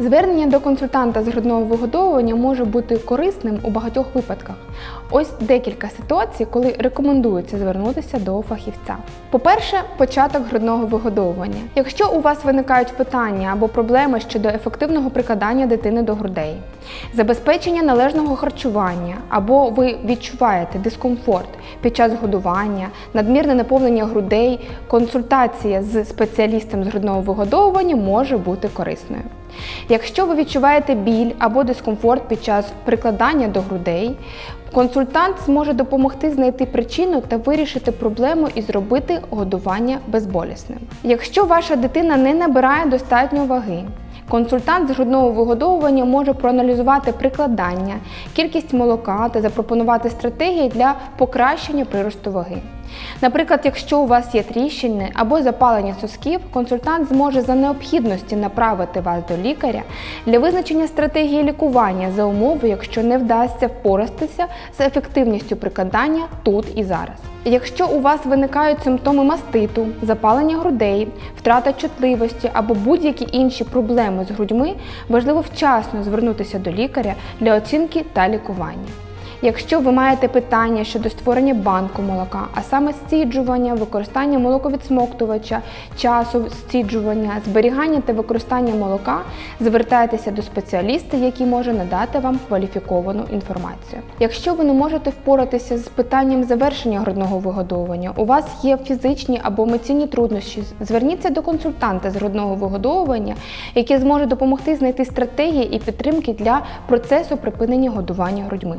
Звернення до консультанта з грудного вигодовування може бути корисним у багатьох випадках. Ось декілька ситуацій, коли рекомендується звернутися до фахівця. По-перше, початок грудного вигодовування. Якщо у вас виникають питання або проблеми щодо ефективного прикладання дитини до грудей, забезпечення належного харчування, або ви відчуваєте дискомфорт під час годування, надмірне наповнення грудей, консультація з спеціалістом з грудного вигодовування може бути корисною. Якщо ви відчуваєте біль або дискомфорт під час прикладання до грудей, консультант зможе допомогти знайти причину та вирішити проблему і зробити годування безболісним. Якщо ваша дитина не набирає достатньо ваги, Консультант з грудного вигодовування може проаналізувати прикладання, кількість молока та запропонувати стратегії для покращення приросту ваги. Наприклад, якщо у вас є тріщини або запалення сосків, консультант зможе за необхідності направити вас до лікаря для визначення стратегії лікування за умови, якщо не вдасться впоратися з ефективністю прикладання тут і зараз. Якщо у вас виникають симптоми маститу, запалення грудей, втрата чутливості або будь-які інші проблеми з грудьми, важливо вчасно звернутися до лікаря для оцінки та лікування. Якщо ви маєте питання щодо створення банку молока, а саме стіджування, використання молоковідсмоктувача, часу стіджування, зберігання та використання молока, звертайтеся до спеціаліста, який може надати вам кваліфіковану інформацію. Якщо ви не можете впоратися з питанням завершення грудного вигодовування, у вас є фізичні або емоційні труднощі, зверніться до консультанта з грудного вигодовування, який зможе допомогти знайти стратегії і підтримки для процесу припинення годування грудьми.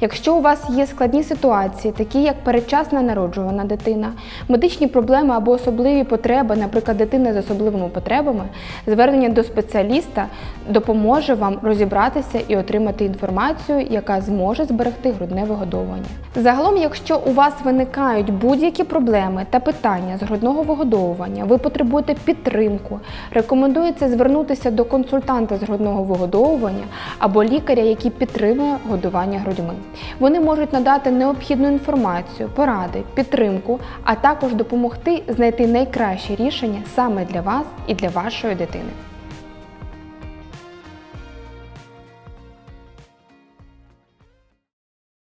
Якщо у вас є складні ситуації, такі як передчасна народжувана дитина, медичні проблеми або особливі потреби, наприклад, дитина з особливими потребами, звернення до спеціаліста допоможе вам розібратися і отримати інформацію, яка зможе зберегти грудне вигодовування. Загалом, якщо у вас виникають будь-які проблеми та питання з грудного вигодовування, ви потребуєте підтримку, рекомендується звернутися до консультанта з грудного вигодовування або лікаря, який підтримує годування грудьми. Вони можуть надати необхідну інформацію, поради, підтримку, а також допомогти знайти найкраще рішення саме для вас і для вашої дитини.